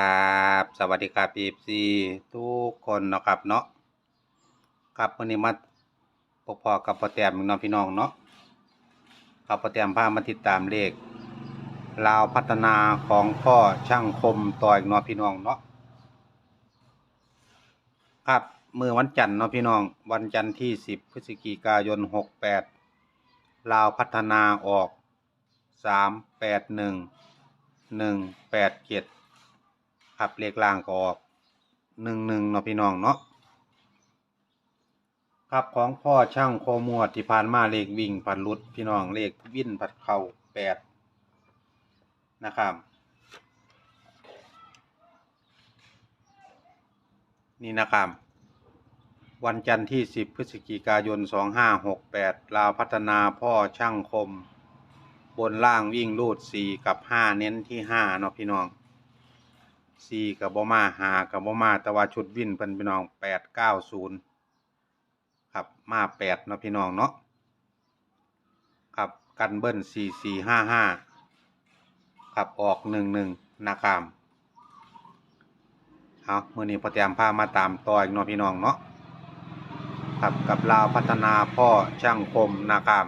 ครับ สวัสดีครับพีซีทุกคนเนาะครับเนาะครับวันนี้มาพบพอกับพ่อแต้มน้องพี่น้องเนาะครับพ่อแต้มพามาติดตามเลขลาวพัฒนาของพ่อช่างคมต่อยน้องพี่น้องเนาะครับมือวันจันทร์เนาะพี่น้อง วันจันทร์ที่สิบพฤศจิกายนหกแปดลาวพัฒนาออกสามแปดหนึ่งหนึ่งแปดเจ็ด ครับเลขล่างก็ออกหนึ่งหนึ่งเนาะพี่น้องเนาะครับของพ่อช่างโคมวดที่ผ่านมาเลขวิ่งผัดหลุดพี่น้องเลขวิ่นผัดเข่าแปดนะครับนี่นะครับวันจันทร์ที่ 10 พฤศจิกายน 2568 ลาวพัฒนาพ่อช่างคม บนล่างวิ่งรูด 4 กับ 5 เน้นที่ 5 เนาะพี่น้อง สี่กับบ่มาหากับบ่มาแต่ว่าชุดวินเพิ่นพี่น้องแปดเก้าศูนย์ครับมาแปดเนาะพี่น้องเนาะครับกันเบิ้ลสี่สี่ห้าห้าครับออกหนึ่งหนึ่งนะครับเอามื่อนี้พอเตรียมพามาตามต่ออีกเนาะพี่น้องเนาะครับกับลาวพัฒนาพ่อช่างคมนะครับ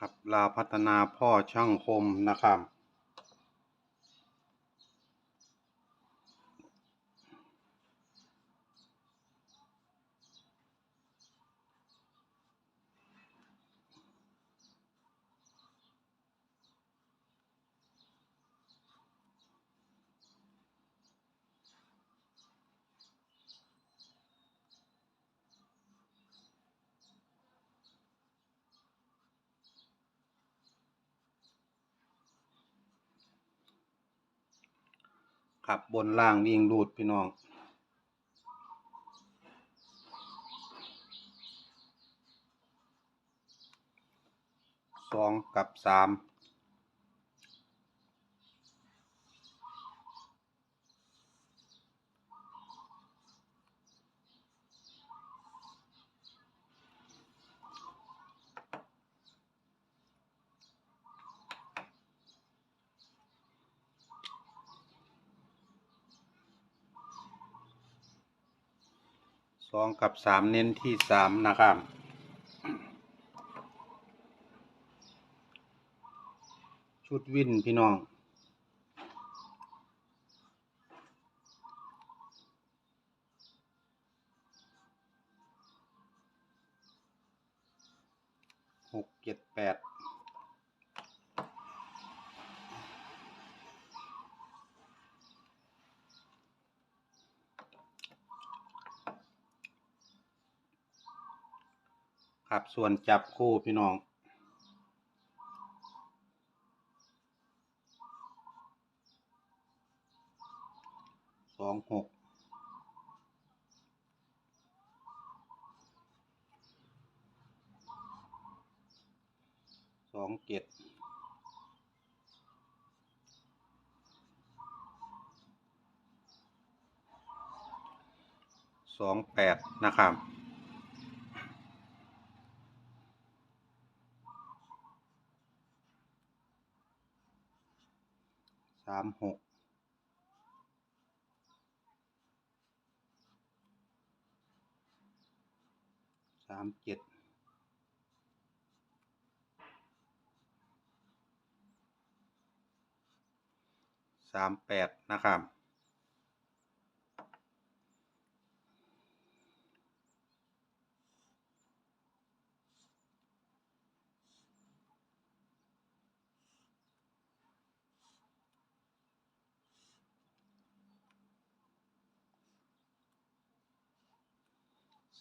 ครับลาพัฒนาพ่อช่างคมนะครับ ครับบนล่างวิ่งรูดพี่น้องสองกับสาม สองกับสามเน้นที่สามนะครับชุดวินพี่น้อง หกเจ็ดแปด ครับส่วนจับคู่พี่น้อง สองหก สองเจ็ด สองแปดนะครับ สามหกสามเจ็ดสามแปดนะครับ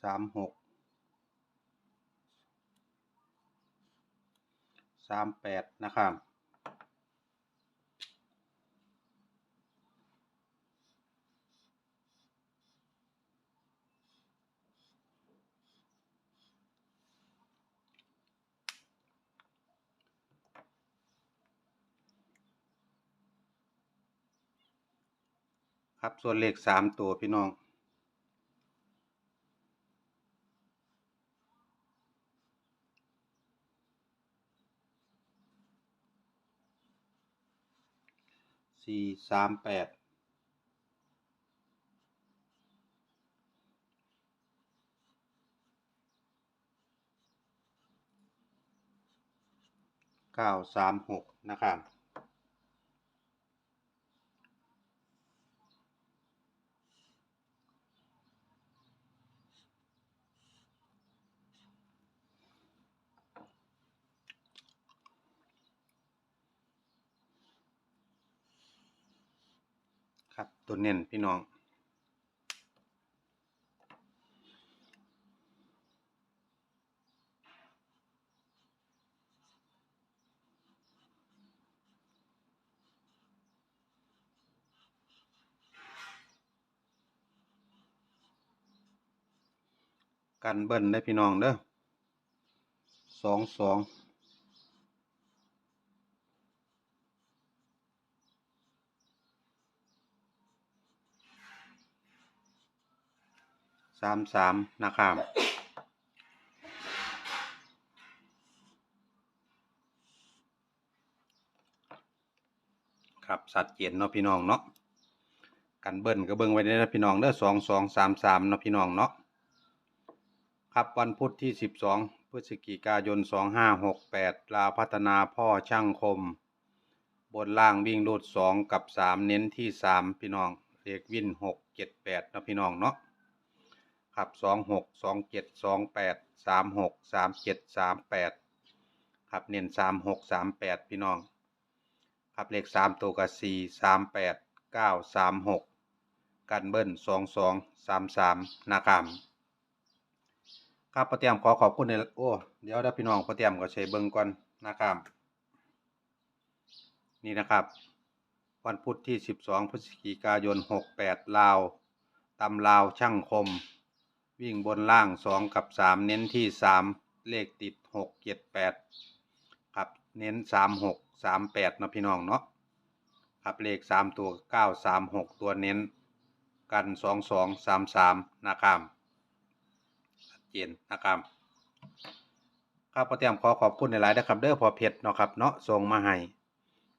สามหกสามแปดนะครับครับส่วนเลขสามตัวพี่น้อง สี่สามแปดเก้าสามหกนะครับ ครับตัวเน้นพี่น้อง กันเบิ้ลได้พี่น้องเด้อสองสอง สามสามนะครับครับสัดเจนเนาะพี่น้องเนาะกันเบิ้ลก็เบิ้งไว้ได้นะพี่น้องเด้อสองสองสามสามเนาะพี่น้องเนาะครับวันพุธที่สิบสองพฤศจิกายนสองห้าหกแปดลาพัฒนาพ่อช่างคม บนล่างวิ่งรูดสองกับสามเน้นที่สามพี่น้องเลขวิ่นหกเจ็ดแปดเนาะพี่น้องเนาะ ครับสองหกสองเจ็ดสองแปดสามหกสามเจ็ดสามแปดครับเน้นสามหกสามแปดพี่น้อง ครับเลขสามตัวกับสี่สามแปดเก้าสามหกกันเบิ้ลสองสองสามสามนะครับครับประเตรียมขอขอบคุณในโอ้เดี๋ยวเด้อพี่น้องประเตรียมก็ใช้เบิ้งก่อนนะครับนี่นะครับ วันพุธที่สิบสองพฤศจิกายนหกแปดลาว ตำลาวช่างคม วิ่งบนล่างสองกับสามเน้นที่สามเลขติดหกเจ็ดแปดครับเน้นสามหกสามแปดนะพี่น้องเนาะครับเลขสามตัวเก้าสามหกตัวเน้น กันสองสองสามสามนะครับชัดเจนนะครับครับประเตรียมขอขอบคุณในหลายๆนะครับ เด้อพอเพชรเนาะครับเนาะส่งมาให้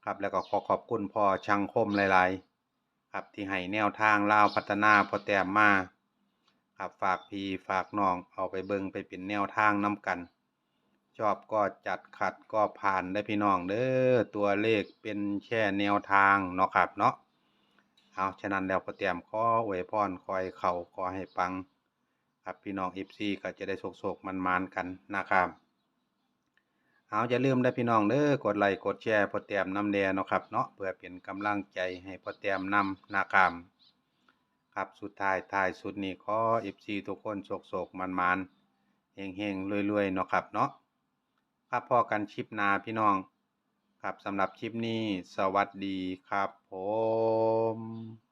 ครับแล้วก็ขอขอบคุณพ่อช่างคมหลาย ๆ ครับที่ให้แนวทางเล่าพัฒนาพอแต้มมา ครับฝากพี่ฝากน้องเอาไปเบิ่งไปเป็นแนวทางน้ำกัน ชอบก็จัดขัดก็ผ่านได้พี่น้องเด้อตัวเลขเป็นแค่แนวทางเนาะครับเนาะเอาฉะนั้นแล้วพอเตรียมข้ออวยพรคอยเข่าขอให้ปัง ครับพี่น้องเอฟซีก็จะได้โศกๆมันๆกันนะครับเอาอย่าลืมได้พี่น้องเด้อกดไลค์กดแชร์พอเตรียมน้ำแดงเนาะครับเนาะเพื่อเป็นกำลังใจให้พอเตรียมนำนะครับ ครับสุดท้ายท้ายสุดนี้ขอเอฟซีทุกคนโศกโศกมันมันเฮงเฮงรวยรวยๆเนาะครับเนาะครับพอกันชิปนาพี่น้อง ครับสำหรับคลิปนี้ สวัสดีครับผม